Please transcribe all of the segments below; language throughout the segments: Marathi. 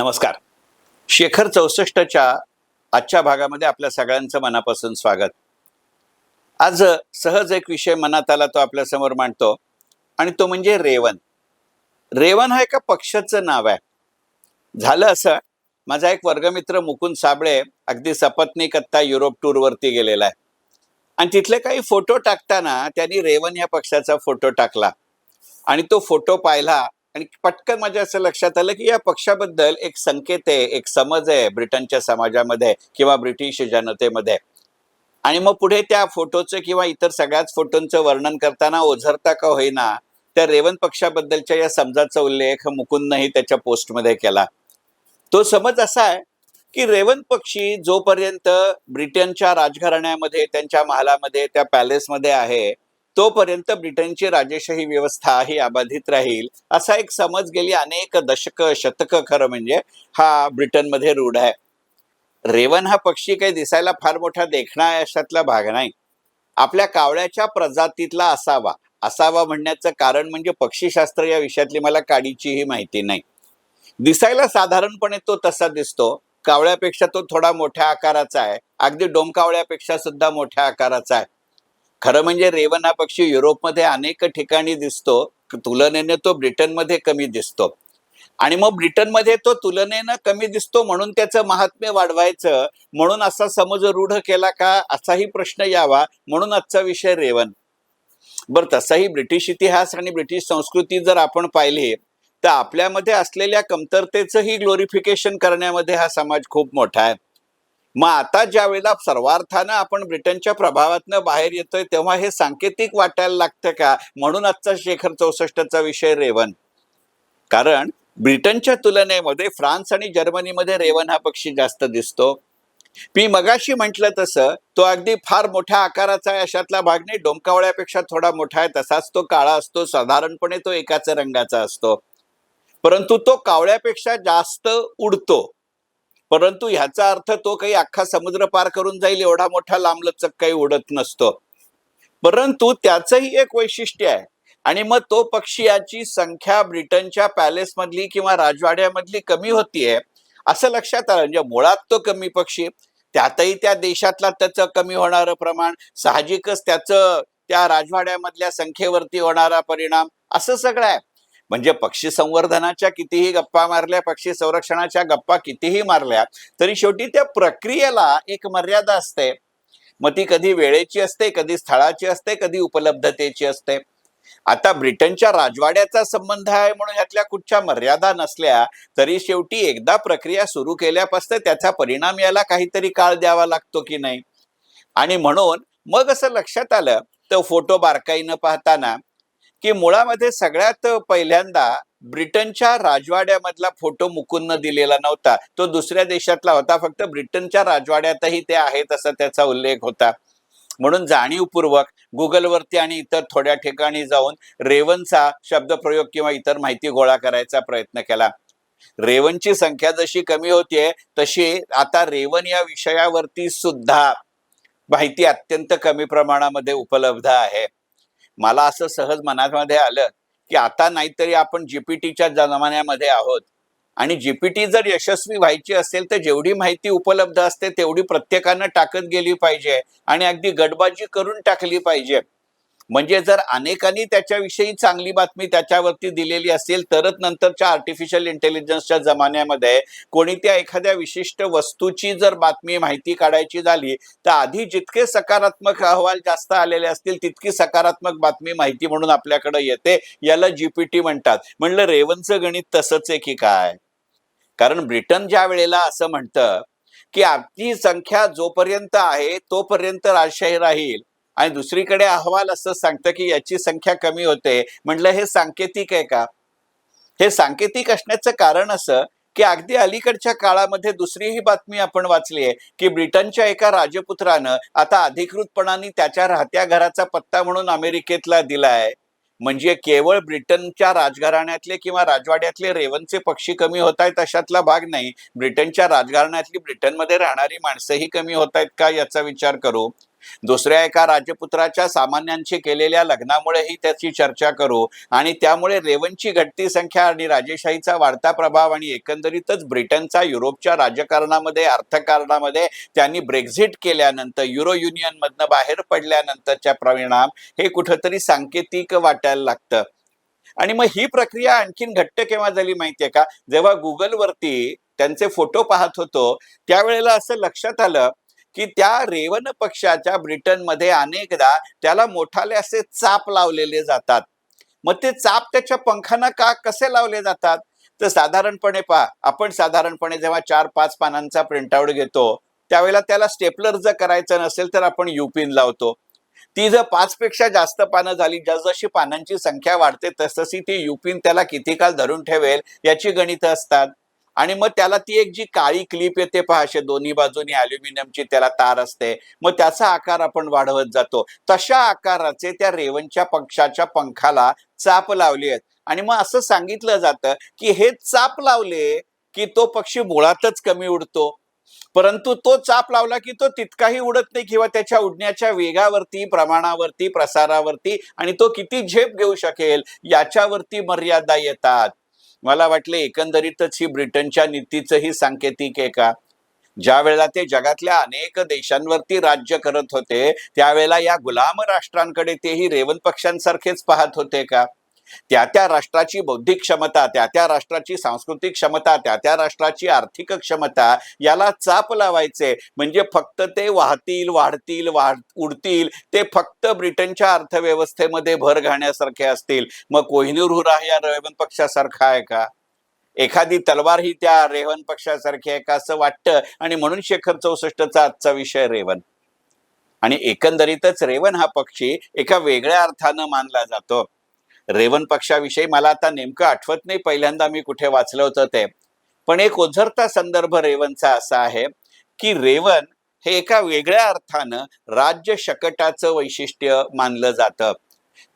नमस्कार. शेखर चौसष्टच्या आजच्या भागामध्ये आपल्या सगळ्यांचं मनापासून स्वागत. आज सहज एक विषय मनात आला तो आपल्यासमोर मांडतो आणि तो म्हणजे रेवन. रेवन हा एका पक्षाचं नाव आहे. झालं असं माझा एक वर्गमित्र मुकुंद साबळे अगदी सपत्नीक आत्ता युरोप टूरवरती गेलेला आहे. आणि तिथले काही फोटो टाकताना त्यांनी रेवन या पक्षाचा फोटो टाकला. आणि तो फोटो पाहिला आणि पटकन माझ्या असं लक्षात आलं की या पक्षाबद्दल एक संकेत आहे एक समज आहे ब्रिटनच्या समाजामध्ये किंवा ब्रिटिश जनतेमध्ये. आणि मग पुढे त्या फोटोचं किंवा इतर सगळ्याच फोटोंचं वर्णन करताना ओझरता का होईना त्या रेवन पक्षाबद्दलच्या या समजाचा उल्लेख मुकुंदनंही त्याच्या पोस्टमध्ये केला. तो समज असा आहे की रेवन पक्षी जोपर्यंत ब्रिटनच्या राजघराण्यामध्ये त्यांच्या महालामध्ये त्या पॅलेसमध्ये आहे तोपर्यंत ब्रिटनची राजेशाही व्यवस्था ही अबाधित राहील. असा एक समज गेली अनेक दशक शतक खरं म्हणजे हा ब्रिटनमध्ये रूढ आहे. रेवन हा पक्षी काही दिसायला फार मोठा देखणा अशातला भाग नाही. आपल्या कावळ्याच्या प्रजातीतला असावा. असावा म्हणण्याचं कारण म्हणजे पक्षीशास्त्र या विषयातली मला काडीचीही माहिती नाही. दिसायला साधारणपणे तो तसा दिसतो. कावळ्यापेक्षा तो थोडा मोठ्या आकाराचा आहे. अगदी डोमकावळ्यापेक्षा सुद्धा मोठ्या आकाराचा आहे. खरं म्हणजे रेवन हा पक्षी युरोपमध्ये अनेक ठिकाणी दिसतो. तुलनेने तो ब्रिटनमध्ये कमी दिसतो. आणि मग ब्रिटनमध्ये तो तुलनेनं कमी दिसतो म्हणून त्याचं महात्म्य वाढवायचं. म्हणून असा समज रूढ केला का असाही प्रश्न यावा. म्हणून आजचा विषय रेवन. बरं तसाही ब्रिटिश इतिहास आणि ब्रिटिश संस्कृती जर आपण पाहिली तर आपल्यामध्ये असलेल्या कमतरतेचंही ग्लोरिफिकेशन करण्यामध्ये हा समाज खूप मोठा आहे. मग आता ज्या वेळेला सर्वार्थानं आपण ब्रिटनच्या प्रभावातनं बाहेर येतोय तेव्हा हे सांकेतिक वाटायला लागतं का? म्हणून आजचा शेखर चौसष्टचा विषय रेवन. कारण ब्रिटनच्या तुलनेमध्ये फ्रान्स आणि जर्मनीमध्ये रेवन हा पक्षी जास्त दिसतो. मी मगाशी म्हटलं तसं तो अगदी फार मोठ्या आकाराचा आहे अशातला भाग नाही. डोंकावळ्यापेक्षा थोडा मोठा आहे तसाच तो काळा असतो साधारणपणे तो एकाच रंगाचा असतो. परंतु तो कावळ्यापेक्षा जास्त उडतो. परंतु ह्याचा अर्थ तो काही अख्खा समुद्र पार करून जाईल एवढा मोठा लांबलचक काही उडत नसतो. परंतु त्याचंही एक वैशिष्ट्य आहे. आणि मग तो पक्षी याची संख्या ब्रिटनच्या पॅलेसमधली किंवा राजवाड्यामधली कमी होतीये असं लक्षात आलं. म्हणजे मुळात तो कमी पक्षी त्यातही त्या देशातला त्याचं कमी होणारं प्रमाण साहजिकच त्याचं त्या राजवाड्यामधल्या संख्येवरती होणारा परिणाम असं सगळं आहे. म्हणजे पक्षी संवर्धनाच्या कितीही गप्पा मारल्या पक्षी संरक्षणाच्या गप्पा कितीही मारल्या तरी शेवटी त्या प्रक्रियेला एक मर्यादा असते. मग ती कधी वेळेची असते कधी स्थळाची असते कधी उपलब्धतेची असते. आता ब्रिटनच्या राजवाड्याचा संबंध आहे म्हणून यातल्या कुठच्या मर्यादा नसल्या तरी शेवटी एकदा प्रक्रिया सुरू केल्यापासून त्याचा परिणाम याला काहीतरी काळ द्यावा लागतो की नाही? आणि म्हणून मग असं लक्षात आलं तर फोटो बारकाईनं पाहताना की मुळामध्ये सगळ्यात पहिल्यांदा ब्रिटनच्या राजवाड्यामधला फोटो मुकुंदनं दिलेला नव्हता. तो दुसऱ्या देशातला होता. फक्त ब्रिटनच्या राजवाड्यातही ते आहेत असा त्याचा उल्लेख होता. म्हणून जाणीवपूर्वक गुगलवरती आणि इतर थोड्या ठिकाणी जाऊन रेवनचा शब्दप्रयोग किंवा इतर माहिती गोळा करायचा प्रयत्न केला. रेवनची संख्या जशी कमी होतीये तशी आता रेवन या विषयावरती सुद्धा माहिती अत्यंत कमी प्रमाणामध्ये उपलब्ध आहे. मला असं सहज मनामध्ये आलं की आता नाहीतरी आपण जीपीटीच्या जमान्यामध्ये आहोत. आणि जीपीटी जर यशस्वी व्हायची असेल तर जेवढी माहिती उपलब्ध असते तेवढी प्रत्येकानं टाकत गेली पाहिजे आणि अगदी गडबाजी करून टाकली पाहिजे. म्हणजे जर अनेकांनी त्याच्याविषयी चांगली बातमी त्याच्यावरती दिलेली असेल तरच नंतरच्या आर्टिफिशियल इंटेलिजन्सच्या जमान्यामध्ये कोणी त्या एखाद्या विशिष्ट वस्तूची जर बातमी माहिती काढायची झाली तर आधी जितके सकारात्मक अहवाल जास्त आलेले असतील तितकी सकारात्मक बातमी माहिती म्हणून आपल्याकडे येते याला जीपीटी म्हणतात. म्हणलं रेवनचं गणित तसंच आहे की काय? कारण ब्रिटन ज्या वेळेला असं म्हणतं की आपली संख्या जोपर्यंत आहे तोपर्यंत राजशाही राहील. आणि दुसरीकडे अहवाल असं सांगतं की याची संख्या कमी होते. म्हटलं हे सांकेतिक आहे का? हे सांकेतिक असण्याचं कारण असं की अगदी अलीकडच्या काळामध्ये दुसरी ही बातमी आपण वाचली आहे की ब्रिटनच्या एका राजपुत्रानं आता अधिकृतपणाने त्याच्या राहत्या घराचा पत्ता म्हणून अमेरिकेतला दिलाय. म्हणजे केवळ ब्रिटनच्या राजघराण्यातले किंवा राजवाड्यातले रेवनचे पक्षी कमी होत आहेत अशातला भाग नाही. ब्रिटनच्या राजघराण्यातली ब्रिटनमध्ये राहणारी माणसंही कमी होत आहेत का याचा विचार करू? दुसऱ्या एका राजपुत्राच्या सामान्यांशी केलेल्या लग्नामुळेही त्याची चर्चा करू आणि त्यामुळे रेवनची घटती संख्या आणि राजेशाहीचा वाढता प्रभाव आणि एकंदरीतच ब्रिटनचा युरोपच्या राजकारणामध्ये अर्थकारणामध्ये त्यांनी ब्रेक्झिट केल्यानंतर युरो युनियन मधनं बाहेर पडल्यानंतरच्या परिणाम हे कुठंतरी सांकेतिक वाटायला लागतं. आणि मग ही प्रक्रिया आणखीन घट्ट केव्हा झाली माहितीये का? जेव्हा गुगलवरती त्यांचे फोटो पाहत होतो त्यावेळेला असं लक्षात आलं की त्या रेवन पक्षाच्या ब्रिटनमध्ये अनेकदा त्याला मोठाले असे चाप लावलेले जातात. मग ते चाप त्याच्या पंखांना का कसे लावले जातात? तर साधारणपणे पहा आपण साधारणपणे जेव्हा चार पाच पानांचा प्रिंटआउट घेतो त्यावेळेला त्याला स्टेपलर जर करायचं नसेल तर आपण युपिन लावतो. ती जर पाच पेक्षा जास्त पानं झाली जसजशी पानांची संख्या वाढते तसतशी ती युपिन त्याला किती काळ धरून ठेवेल याची गणितं असतात. आणि मग त्याला ती एक जी काळी क्लिप येते पहाशे दोन्ही बाजूनी अल्युमिनियमची त्याला तार असते. मग त्याचा आकार आपण वाढवत जातो. तशा आकाराचे त्या रेवनच्या पक्षाच्या पंखाला चाप लावली आहेत. आणि मग असं सांगितलं जातं की हे चाप लावले की तो पक्षी मुळातच कमी उडतो. परंतु तो चाप लावला की तो तितकाही उडत नाही किंवा त्याच्या उडण्याच्या वेगावरती प्रमाणावरती प्रसारावरती आणि तो किती झेप घेऊ शकेल याच्यावरती मर्यादा येतात. मला वाटले एकंदरीतच ही ब्रिटनच्या नीतीचंही सांकेतिक आहे का? ज्या वेळेला ते जगातल्या अनेक देशांवरती राज्य करत होते त्यावेळेला या गुलाम राष्ट्रांकडे तेही रेवण पक्षांसारखेच पाहत होते का? त्या त्या राष्ट्राची बौद्धिक क्षमता त्या त्या राष्ट्राची सांस्कृतिक क्षमता त्या त्या राष्ट्राची आर्थिक क्षमता याला चाप लावायचे. म्हणजे फक्त ते वाहतील वाढतील वाढ उडतील ते फक्त ब्रिटनच्या अर्थव्यवस्थेमध्ये भर घालण्यासारखे असतील. मग कोहिनूर हुरा या रेवण पक्षासारखा आहे का? एखादी तलवार ही त्या रेवन पक्षासारखी आहे का असं वाटतं? आणि म्हणून शेखर चौसष्टचा आजचा विषय रेवन आणि एकंदरीतच रेवन हा पक्षी एका वेगळ्या अर्थानं मानला जातो. रेवन पक्षाविषयी मला आता नेमकं आठवत नाही. पहिल्यांदा मी कुठे वाचलं होतं ते. पण एक ओझरता संदर्भ रेवनचा असा आहे की रेवन हे एका वेगळ्या अर्थानं राज्य शकटाचं वैशिष्ट्य मानलं जातं.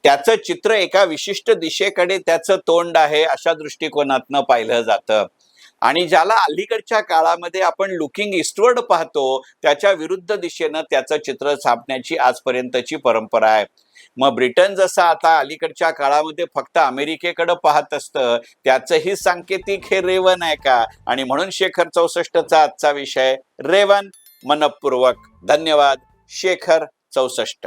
त्याचं चित्र एका विशिष्ट दिशेकडे त्याचं तोंड आहे अशा दृष्टिकोनातनं पाहिलं जातं. आणि ज्याला अलीकडच्या काळामध्ये आपण लुकिंग इस्टवर्ड पाहतो त्याच्या विरुद्ध दिशेनं त्याचं चित्र छापण्याची आजपर्यंतची परंपरा आहे. मग ब्रिटन जसं आता अलीकडच्या काळामध्ये फक्त अमेरिकेकडे पाहत असतं त्याचंही सांकेतिक हे रेवन आहे का? आणि म्हणून शेखर चौसष्टचा आजचा विषय रेवन मनपूर्वक. धन्यवाद शेखर चौसष्ट.